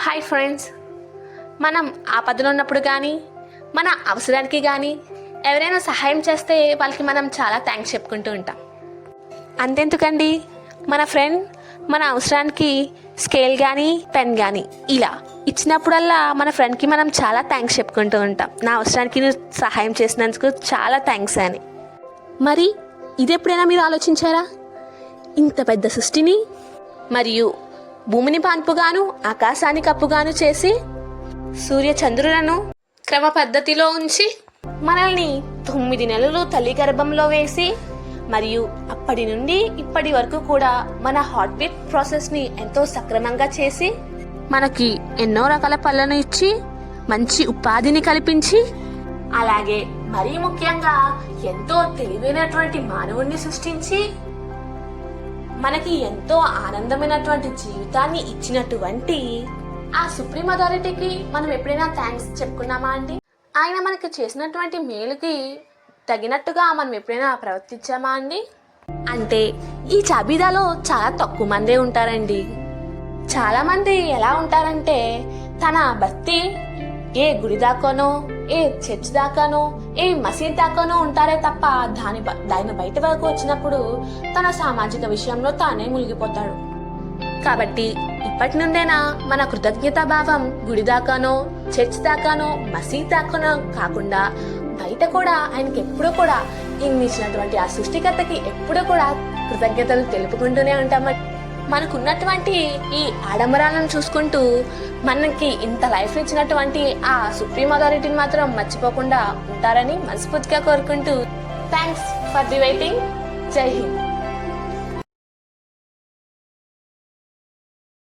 Hi friends. మనం ఆపదలో ఉన్నప్పుడు కానీ మన అవసరానికి కానీ ఎవరైనా సహాయం చేస్తే వాళ్ళకి మనం చాలా థ్యాంక్స్ చెప్పుకుంటూ ఉంటాం. అంతెందుకండి? మన ఫ్రెండ్ మన అవసరానికి స్కేల్ కానీ పెన్ కానీ ఇలా ఇచ్చినప్పుడల్లా మన ఫ్రెండ్కి మనం చాలా థ్యాంక్స్ చెప్పుకుంటూ ఉంటాం. నా అవసరానికి నువ్వు సహాయం చేసినందుకు చాలా థ్యాంక్స్ అని. మరి ఇది ఎప్పుడైనా మీరు ఆలోచించారా? ఇంత పెద్ద సృష్టిని? మరియు భూమిని పాన్పుగాను ఆకాశాన్ని కప్పుగాను చేసి సూర్య చంద్రులను క్రమ పద్ధతిలో ఉంచి మనల్ని తొమ్మిది నెలలు తల్లి గర్భంలో వేసి మరియు అప్పటి నుండి ఇప్పటి వరకు కూడా మన హార్ట్ బీట్ ప్రాసెస్ని ఎంతో సక్రమంగా చేసి మనకి ఎన్నో రకాల పళ్ళను ఇచ్చి మంచి ఉపాధిని కల్పించి అలాగే మరీ ముఖ్యంగా ఎంతో తెలివైనటువంటి మానవుణ్ణి సృష్టించి మనకి ఎంతో ఆనందమైనటువంటి జీవితాన్ని ఇచ్చినటువంటి ఆ సుప్రీం అథారిటీకి మనం ఎప్పుడైనా థ్యాంక్స్ చెప్పుకున్నామా అండి? ఆయన మనకి చేసినటువంటి మేలుకి తగినట్టుగా మనం ఎప్పుడైనా ప్రవర్తించామా అండి? అంటే ఈ జాబితాలో చాలా తక్కువ మందే ఉంటారండి. చాలామంది ఎలా ఉంటారంటే తన భక్తి ఏ గుడి దాకానో ఏ చర్చ్ దాకానో ఏ మసీద్ దాకానో ఉంటారే తప్ప దాని బ- దాని బయట వరకు వచ్చినప్పుడు తన సామాజిక విషయంలో తానే మునిగిపోతాడు. కాబట్టి ఇప్పటి నుండేనా మన కృతజ్ఞతా భావం గుడి దాకానో చర్చ్ దాకానో మసీద్ దాకానో కాకుండా బయట కూడా ఆయనకి ఎప్పుడూ కూడా ఇన్నిచ్చినటువంటి ఆ సృష్టికర్తకి ఎప్పుడూ కూడా కృతజ్ఞతలు తెలుపుకుంటూనే ఉంటామని మనకున్నటువంటి ఈ ఆడంబరాలను చూసుకుంటూ మనకి ఇంత లైఫ్ ఇచ్చినటువంటి ఆ సుప్రీం అథారిటీని మాత్రం మర్చిపోకుండా ఉంటారని మనస్ఫూర్తిగా కోరుకుంటూ థ్యాంక్స్ ఫర్ ది వెయిటింగ్. జై హింద్.